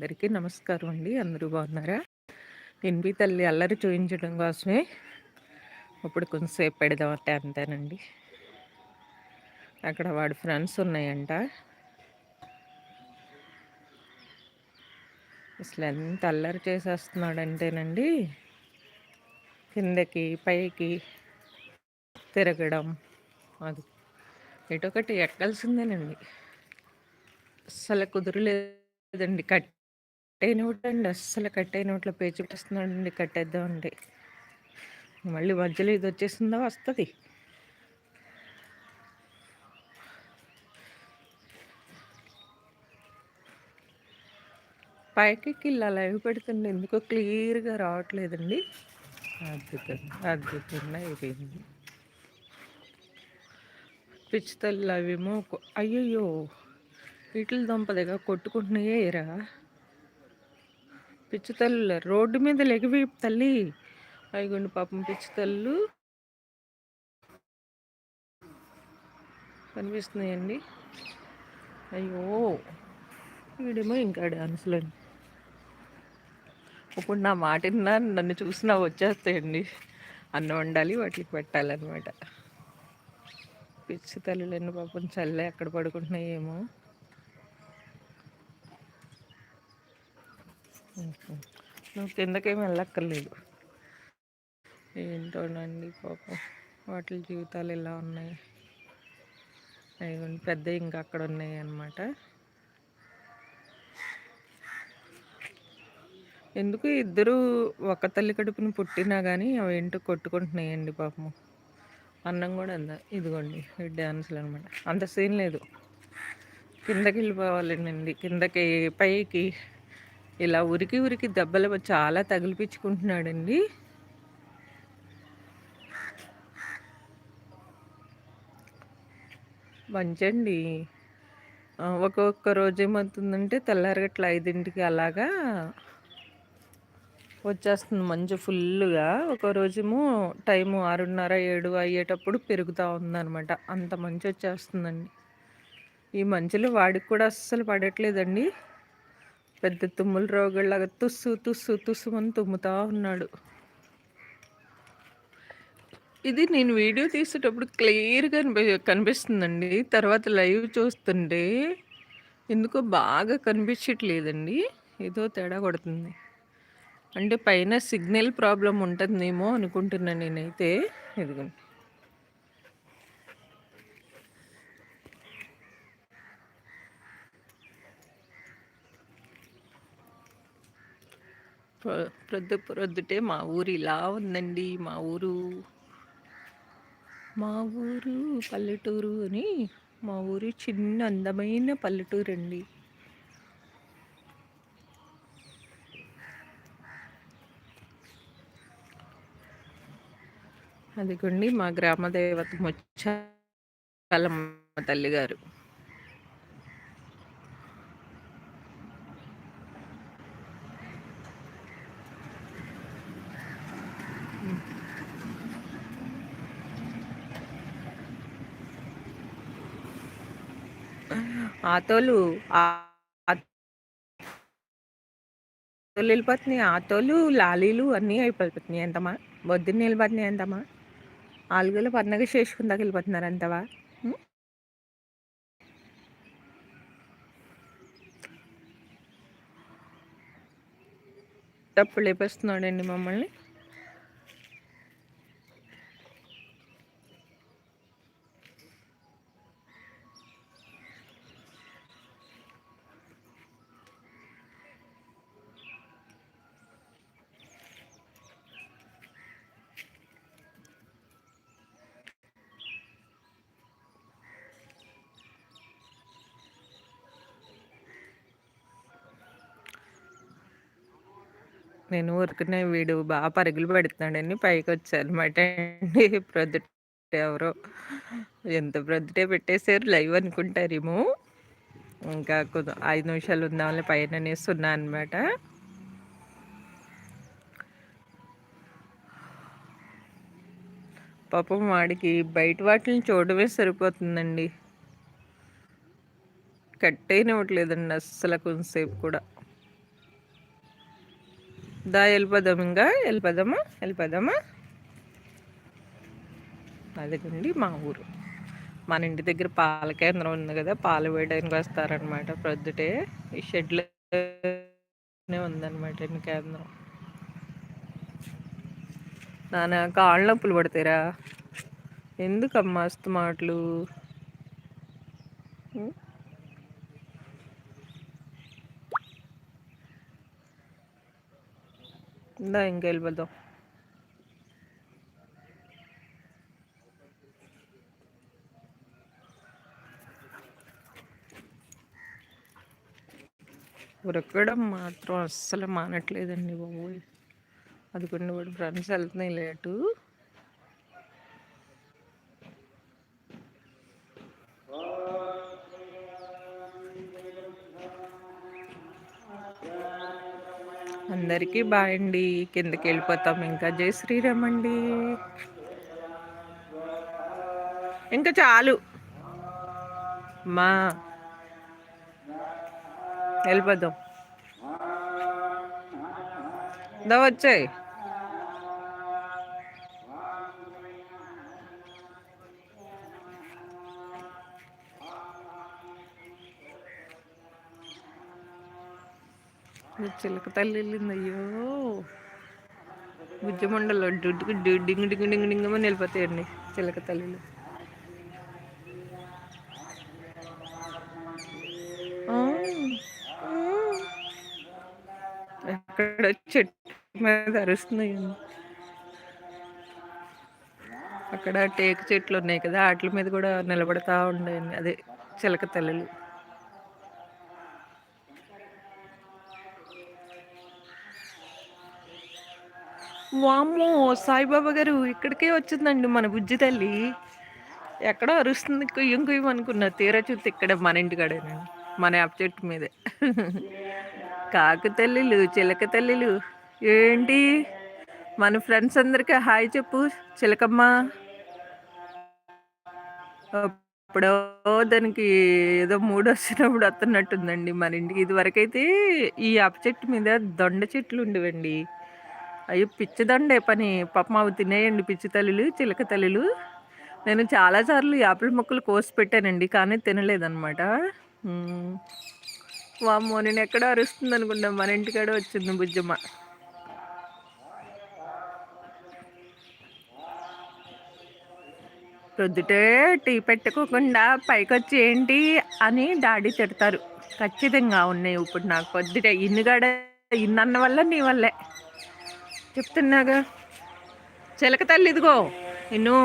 అందరికీ నమస్కారం అండి. అందరూ బాగున్నారా? ఎన్బి తల్లి అల్లరి చూపించడం కోసమే ఇప్పుడు కొంచెంసేపు పెడదామంటే అంతేనండి. అక్కడ వాడి ఫ్రెండ్స్ ఉన్నాయంట. అసలు ఎంత అల్లరి చేసేస్తున్నాడంటేనండి కిందకి పైకి తిరగడం అది. ఎటొకటి ఎక్కాల్సిందేనండి. అసలు కుదరలేదండి కట్ అయినోటండి అస్సలు కట్టే నోట్లో పేచి పెట్టేస్తున్నాడండి. కట్టేద్దామండి. మళ్ళీ మధ్యలో ఇది వచ్చేసిందా వస్తుంది? పైకి ఇలా లైవ్ పెడుతుండే? ఎందుకో క్లియర్గా రావట్లేదండి. అద్భుతంగా అద్భుతంగా అయిపోయింది. పిచ్చితల్లి అవేమో అయ్యయ్యో వీటిల దొంపదిగా కొట్టుకుంటున్నాయే ఇరా పిచ్చి తల్లు రోడ్డు మీద లెగివి తల్లి. అయిగోండి పాపం పిచ్చి తల్లు. కనిపిస్తున్నాయండి. అయ్యో! వీడేమో ఇంకా డాన్సులు ఇప్పుడు నా మాట విన్నా నన్ను చూసినా వచ్చేస్తాయండి. అన్నం వండాలి వాటికి పెట్టాలన్నమాట. పిచ్చి తల్లులన్నీ పాపం చల్లే ఎక్కడ పడుకుంటున్నాయేమో. నువ్వు కిందకేమి వెళ్ళక్కర్లేదు. ఏంటోనండి పాపం. వాటి జీవితాలు ఎలా ఉన్నాయి. అవి పెద్ద ఇంకా అక్కడ ఉన్నాయి అన్నమాట. ఎందుకు ఇద్దరు ఒక తల్లి కడుపుని పుట్టినా కానీ అవి ఏంటో కొట్టుకుంటున్నాయండి పాపము. అన్నం కూడా అంద ఇదిగోండి డ్యాన్సులు అనమాట అంత సీన్ లేదు. కిందకి వెళ్ళిపోవాలండి. కిందకి పైకి ఇలా ఉరికి ఉరికి దెబ్బలు చాలా తగిలిపించుకుంటున్నాడండి. మంచండి. ఒక్కొక్క రోజు ఏమవుతుందంటే తెల్లారగట్ల ఐదింటికి అలాగా వచ్చేస్తుంది మంచు ఫుల్గా ఒక రోజేమో టైము ఆరున్నర ఏడు అయ్యేటప్పుడు పెరుగుతూ ఉందన్నమాట. అంత మంచి వచ్చేస్తుందండి ఈ మంచులు వాడికి కూడా అస్సలు పడట్లేదండి. పెద్ద తుమ్ముల రోగుల్లాగా తుస్సు తుస్సు తుస్సు అని తుమ్ముతా ఉన్నాడు. ఇది నేను వీడియో తీసేటప్పుడు క్లియర్గా కనిపి కనిపిస్తుందండి. తర్వాత లైవ్ చూస్తుంటే ఎందుకో బాగా కనిపించట్లేదండి. ఏదో తేడా కొడుతుంది. అంటే పైన సిగ్నల్ ప్రాబ్లం ఉంటుందేమో అనుకుంటున్నాను నేనైతే. ఎదుగుని ప్రొద్దు ప్రొద్దుటే మా ఊరు ఇలా ఉందండి. మా ఊరు మా ఊరు పల్లెటూరు అని మా ఊరి చిన్న అందమైన పల్లెటూరు అండి అదిగోండి మా గ్రామ దేవత ముచ్చాలమ్మ తల్లి గారు ఆతోలు ఆతోలు వెళ్ళిపోతున్నాయి ఆతోలు లాలీలు అన్నీ అయిపోతున్నాయి ఎంతమా బొద్దున్న వెళ్ళిపోతున్నాయి ఎంతమా ఆలుగలు పండగ చేసుకుందాక వెళ్ళిపోతున్నారు అంతవా తప్పుడు లేపేస్తున్నాడండి మమ్మల్ని. నేను ఊరుకునే వీడు బాగా పరుగులు పెడుతున్నాడని పైకి వచ్చానమాట అండి. ప్రొద్దుట ఎవరో. ఎంత ప్రొద్దుటే పెట్టేశారు లైవ్ అనుకుంటారేమో. ఇంకా కొంచెం ఐదు నిమిషాలు ఉందామని పైన అనేస్తున్నా అనమాట పాపం వాడికి బయట వాటిని చూడమే సరిపోతుందండి. కట్ కట్టేయనివ్వట్లేదండి అస్సలు కొంతసేపు కూడా. దా వెళ్ళిపోదాం ఇంకా వెళ్ళిపోదామా వెళ్ళిపోదామా అదిగండి మా ఊరు. మన ఇంటి దగ్గర పాల కేంద్రం ఉంది కదా పాలు వేయడానికి వస్తారనమాట ప్రొద్దుటే. ఈ షెడ్లోనే ఉందన్నమాట ఎన్ని కేంద్రం. నాన్న కాళ్ళ నొప్పులు పడతారా ఎందుకమ్మా మస్తు మాటలు? ఇందా ఇంకెళ్ళిపోదాం ఉరకడం మాత్రం అస్సలు మానట్లేదండి బాబు అది కొన్ని వాడు ఫ్రెండ్స్ వెళ్తున్నాయి లేటు అందరికీ బాయ్ అండి. కిందకి వెళ్ళిపోతాం. ఇంకా జై శ్రీరామ్ అండి. ఇంకా చాలు. మా వెళ్ళిపోదాం. దా వచ్చాయి. చిలక తల్లి వెళ్ళింది అయ్యో బుజ్జమండలో డుడ్డుకు డింగ్ డింగ్ డింగ్ డింగమని వెళ్ళిపోతాయండి చిలక తల్లిలు. అక్కడ చెట్టు మీద అరుస్తున్నాయి అక్కడ టేకు చెట్లు ఉన్నాయి కదా వాటి మీద కూడా నిలబడతా ఉండేయండి అదే చిలక తల్లులు. వామ్మో సాయిబాబా గారు ఇక్కడికే వచ్చిందండి మన బుజ్జి తల్లి. ఎక్కడో అరుస్తుంది కుయ్యం కుయ్యం అనుకున్నా తీరా చూస్తే ఇక్కడ మన ఇంటికాడేనండి మన యాప్ చెట్టు మీదే. కాకు తల్లిలు చిలక తల్లిలు ఏంటి? మన ఫ్రెండ్స్ అందరికీ హాయ్ చెప్పు చిలకమ్మ. అప్పుడో దానికి ఏదో మూడు వచ్చినప్పుడు వస్తున్నట్టుందండి మన ఇంటికి. ఇది వరకైతే ఈ యాప చెట్టు మీద దొండ చెట్లు ఉండేవండి. అయ్యో పిచ్చిదండే పని. పాపం అవి తినేయండి పిచ్చి తల్లులు చిలక తల్లులు. నేను చాలాసార్లు యాపిల్ మొక్కలు కోసి పెట్టానండి కానీ తినలేదన్నమాట. వామ్మో నేను ఎక్కడ అరుస్తుంది అనుకుంటా మన ఇంటికాడ వచ్చింది బుజ్జమ్మ. ప్రొద్దుటే టీ పెట్టుకోకుండా పైకి వచ్చి ఏంటి అని డాడీ తిడతారు. ఖచ్చితంగా ఉన్నాయి ఇప్పుడు నాకు. పొద్దుటే ఇన్నుగాడ ఇన్నన్న వల్ల నీ వల్లే. చెప్తున్నాగా? చిలక తల్లి ఇదిగో ఎన్నో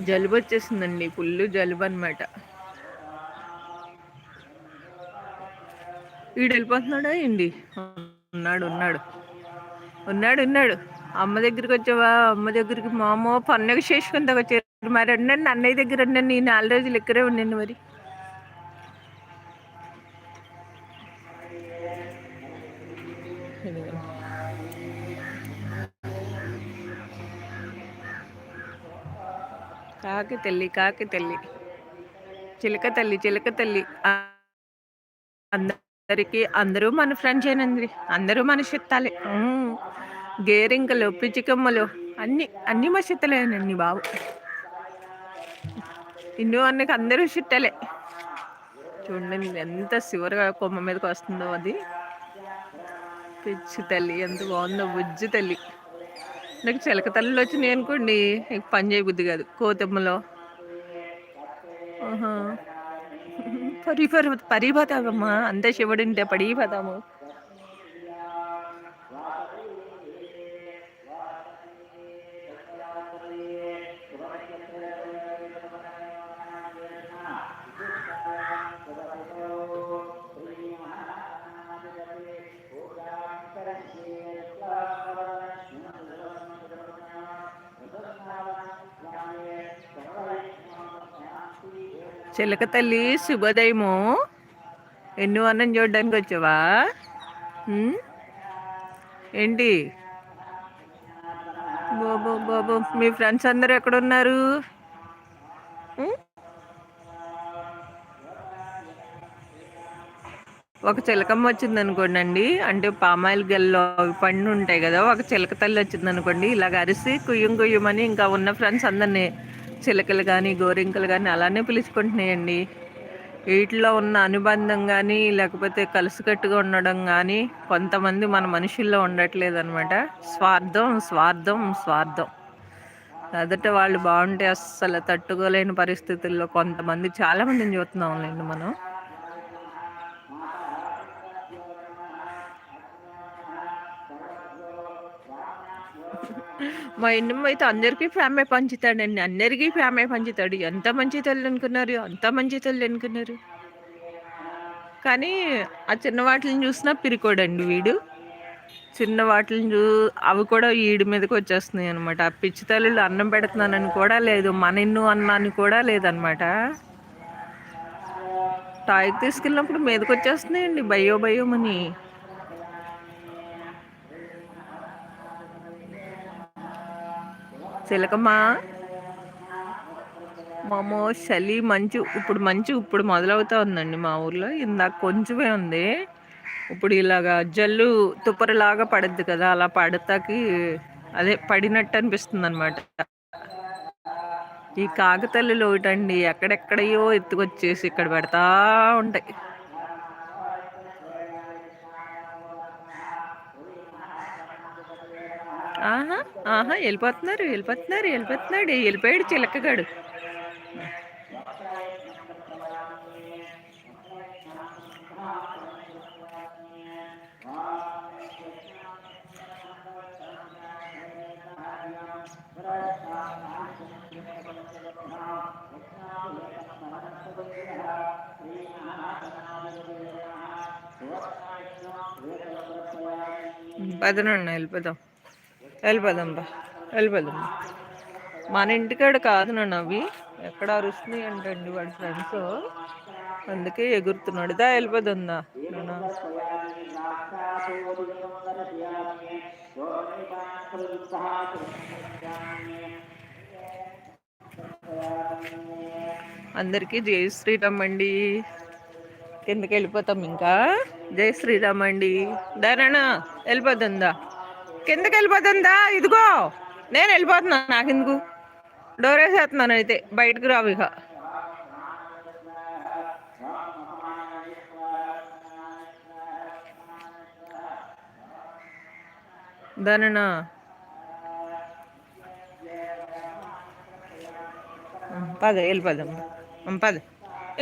జలుబు వచ్చేసిందండి ఫుల్ జలుబు అనమాట వీడు వెళ్ళిపోతున్నాడా ఏంటి? ఉన్నాడు ఉన్నాడు. ఉన్నాడు ఉన్నాడు. అమ్మ దగ్గరికి వచ్చావా? అమ్మ దగ్గరికి మామో అమ్మ పన్నగ చేసుకుందా వచ్చారు. మరి ఉండండి అన్నయ్య దగ్గర ఉండండి నేను నాలుగు రోజులు ఇక్కడే ఉండండి మరి. కాకి తల్లి కాకి తల్లి. చిలక తల్లి చిలక తల్లి. అందరికీ అందరూ మన ఫ్రెండ్స్ అయినంది అందరూ మన చిత్తాలే. గేరింకలు పిచ్చికమ్మలు అన్ని అన్ని మా చిత్తలేనండి బాబు. ఇన్నో అన్నకి అందరూ చిట్టలే చూడండి ఎంత శివరుగా కొమ్మ మీదకి వస్తుందో అది. పిచ్చి తల్లి ఎంత బాగుందో బుజ్జి తల్లి. నాకు చిలక తల్లిలో వచ్చినాయి అనుకోండి పని చేయబుద్ది కాదు. కోతమ్మలో. పరిపరి పరిపోతావమ్మా అంతే శివుడింటే పడిపోతాము చిలక తల్లి శుభోదయము. ఎన్ని అన్నం చూడడానికి వచ్చావా? ఏంటి? బాబు బాబు మీ ఫ్రెండ్స్ అందరు ఎక్కడున్నారు? ఒక చిలకమ్మ వచ్చింది అనుకోండి అంటే పామాయిల్ గెల్లో పండు ఉంటాయి కదా ఒక చిలక తల్లి వచ్చింది అనుకోండి ఇలాగ అరిసి కుయ్యం కుయ్యమని ఇంకా ఉన్న ఫ్రెండ్స్ అందరినీ చిలకలు కానీ గోరింకలు కానీ అలానే పిలుచుకుంటున్నాయండి. వీటిలో ఉన్న అనుబంధం కానీ లేకపోతే కలిసికట్టుగా ఉండడం కానీ కొంతమంది మన మనుషుల్లో ఉండట్లేదు అనమాట స్వార్థం స్వార్థం స్వార్థం. అదట వాళ్ళు బాగుంటే అస్సలు తట్టుకోలేని పరిస్థితుల్లో కొంతమంది చాలామందిని చూస్తున్నాంలేండి మనం. మా ఇన్నమ్మ అయితే అందరికీ ఫ్యామే పంచుతాడండి అందరికీ ప్రేమే పంచుతాడు. ఎంత మంచి తల్లి అనుకున్నారు అంత మంచి తల్లి అనుకున్నారు. కానీ ఆ చిన్న వాటిని చూసినా పిరికోడండి వీడు. చిన్న వాటిని చూ అవి కూడా వీడి మీదకి వచ్చేస్తున్నాయి అనమాట ఆ పిచ్చి తల్లిలు అన్నం పెడుతున్నానని కూడా లేదు మన ఇన్ను అన్నాన్ని కూడా లేదనమాట టాయ్కి తీసుకెళ్ళినప్పుడు మీదకి వచ్చేస్తున్నాయండి భయో భయోమని చిలకమ్మా మామో చలి మంచు. ఇప్పుడు మంచు ఇప్పుడు మొదలవుతా ఉందండి మా ఊర్లో. ఇందాక కొంచెమే ఉంది. ఇప్పుడు ఇలాగా జల్లు తుప్పరలాగా పడద్ది కదా అలా పడతాకి అదే పడినట్టు అనిపిస్తుంది అనమాట ఈ కాకతల్లులు లోటండి ఎక్కడెక్కడయో ఎత్తుకొచ్చేసి ఇక్కడ పెడతా ఉంటాయి. ఆహా ఆహా వెళ్ళిపోతున్నారు వెళ్ళిపోతున్నారు వెళ్ళిపోతున్నాడు. వెళ్ళిపోయాడు చిలకగాడు. పదనండి వెళ్ళిపోదాం. వెళ్ళిపోదాం బా వెళ్ళిపోదాం. మన ఇంటికాడ కాదు నన్ను అవి. ఎక్కడ అరుస్తున్నాయి అంటండి వాడి ఫ్రెండ్స్ అందుకే ఎగురుతున్నాడు. దా వెళ్ళిపోతుందా అందరికీ జై శ్రీరామ్ అండి. కిందకి వెళ్ళిపోతాం ఇంకా. జై శ్రీరామ్ అండి. దానా వెళ్ళిపోతుందా కిందకి వెళ్ళిపోతుందా? ఇదిగో నేను వెళ్ళిపోతున్నాను నాకు ఎందుకు డోర్ వేసేస్తున్నాను అయితే బయటకు రావు ఇక. దానినా. పద వెళ్ళిపోదాం. పద.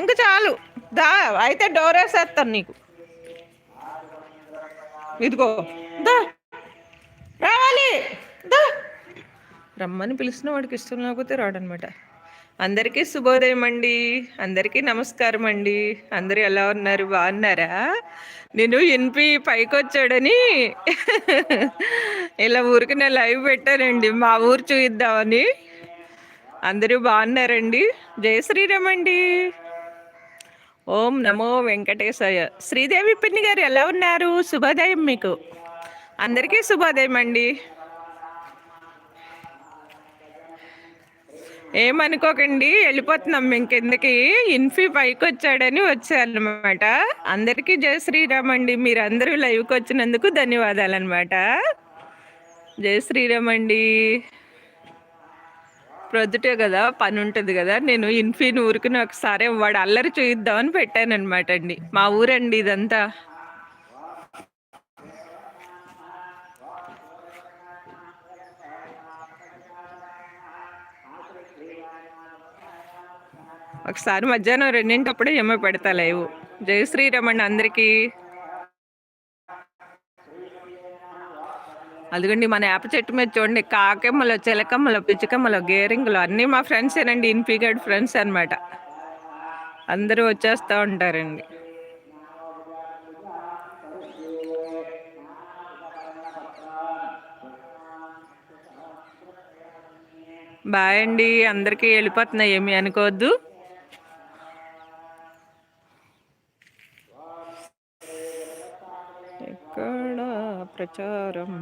ఇంకా చాలు. దా అయితే డోర్ వేసేస్తాను నీకు. ఇదిగో దా రావాలి దా రమ్మని పిలిచిన వాడికి ఇష్టం లేకపోతే రాడనమాట. అందరికీ శుభోదయం అండి. అందరికీ నమస్కారం అండి. అందరూ ఎలా ఉన్నారు? బాగున్నారా? నేను ఎన్పి పైకి వచ్చాడని ఇలా ఊరికి నేను లైవ్ పెట్టానండి. మా ఊరు చూద్దామని అందరూ బాగున్నారండి? జయ శ్రీరామ్ అండి. ఓం నమో వెంకటేశాయ. శ్రీదేవి పిన్ని గారు ఎలా ఉన్నారు? శుభోదయం మీకు. అందరికీ శుభోదయం అండి. ఏమనుకోకండి వెళ్ళిపోతున్నాం మేము కిందకి ఇన్ఫీ పైకి వచ్చాడని వచ్చారనమాట. అందరికీ జయ శ్రీరామ్ అండి. మీరందరూ లైవ్కి వచ్చినందుకు ధన్యవాదాలు అనమాట జయ శ్రీరామ్ అండి. ప్రొద్దుటే కదా పని ఉంటుంది కదా. నేను ఇన్ఫీని ఊరుకుని ఒకసారి వాడు అల్లరి చూయిద్దామని పెట్టాను అనమాట అండి. మా ఊరండి ఇదంతా. ఒకసారి మధ్యాహ్నం రెండింటప్పుడే ఏమో పెడతా లేవు. జయ శ్రీరమణ్ అందరికీ. అదిగోండి మన యాప చెట్టు మీద చూడండి కాకెమ్మలు చిలకమ్మలు పిచ్చుకమ్మలు గేరింగ్లు అన్నీ మా ఫ్రెండ్సేనండి ఇన్ఫిగర్డ్ ఫ్రెండ్స్ అనమాట అందరూ వచ్చేస్తూ ఉంటారండి. బాయ్ అండి అందరికీ వెళ్ళిపోతున్నాయి ఏమి అనుకోవద్దు ఎక్కడ ప్రచారం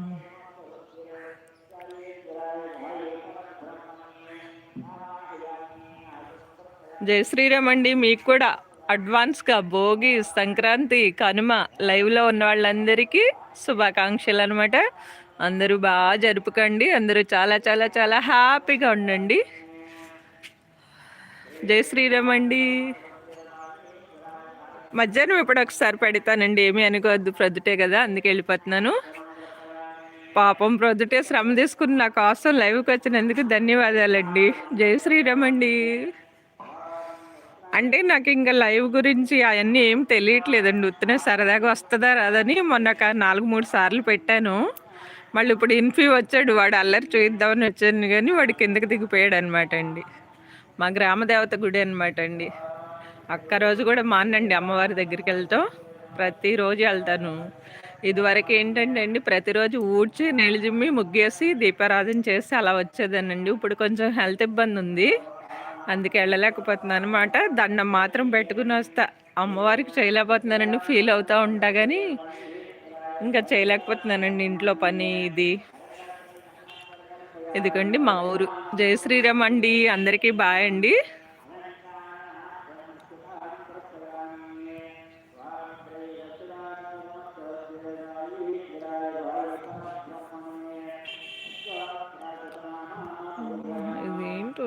జై శ్రీరామ్ అండి మీకు కూడా అడ్వాన్స్‌గా భోగి, సంక్రాంతి, కనుమ లైవ్‌లో ఉన్న వాళ్ళందరికీ శుభాకాంక్షలు అనమాట. అందరూ బాగా జరుపుకోండి. అందరూ చాలా చాలా చాలా హ్యాపీగా ఉండండి. జై శ్రీరామ్ అండి. మధ్యాహ్నం ఇప్పుడు ఒకసారి పెడతానండి. ఏమీ అనుకోవద్దు ప్రొద్దుటే కదా! అందుకే వెళ్ళిపోతున్నాను. పాపం ప్రొద్దుటే శ్రమ తీసుకుని నా కోసం లైవ్‌కి వచ్చినందుకు ధన్యవాదాలండి. జై శ్రీరామ్ అండి. అంటే నాకు ఇంకా లైవ్ గురించి అవన్నీ ఏం తెలియట్లేదండి. ఉత్తనే సరదాగా వస్తుందా రాదని మొన్న ఒక 4, 3 సార్లు పెట్టాను. మళ్ళీ ఇప్పుడు ఇన్ఫీ వచ్చాడు. వాడు అల్లరి చూయిద్దామని వచ్చాను కానీ వాడు కిందకి దిగిపోయాడనమాట అండి. మా గ్రామ దేవత గుడి అనమాట అండి. అక్క రోజు కూడా మానండి అమ్మవారి దగ్గరికి వెళ్తాం. ప్రతిరోజు వెళ్తాను. ఇదివరకు ఏంటంటే అండి ప్రతిరోజు ఊడ్చి, నెలిజిమ్మి ముగ్గేసి, దీపారాధన చేసి అలా వచ్చేదానండి. ఇప్పుడు కొంచెం హెల్త్ ఇబ్బంది ఉంది. అందుకే వెళ్ళలేకపోతున్నాను అనమాట. దండం మాత్రం పెట్టుకుని వస్తా. అమ్మవారికి చేయలేకపోతున్నానండి ఫీల్ అవుతా ఉంటా కానీ ఇంకా చేయలేకపోతున్నానండి ఇంట్లో పని ఇది. ఇదిగోండి మా ఊరు. జయశ్రీరామ్ అండి. అందరికీ బాయ్ అండి.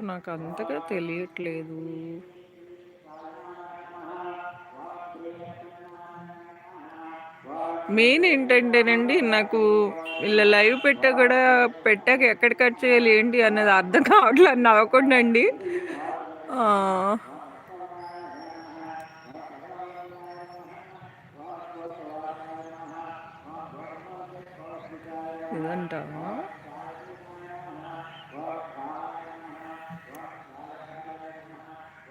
నాకు అంతగా తెలియట్లేదు. మెయిన్ ఏంటంటేనండి నాకు ఇలా లైవ్ పెట్టా కూడా పెట్టాక ఎక్కడ కట్ చేయాలి ఏంటి అన్నది అర్థం కావట్లేదు నవ్వకుండా అండి ఇదంటావా?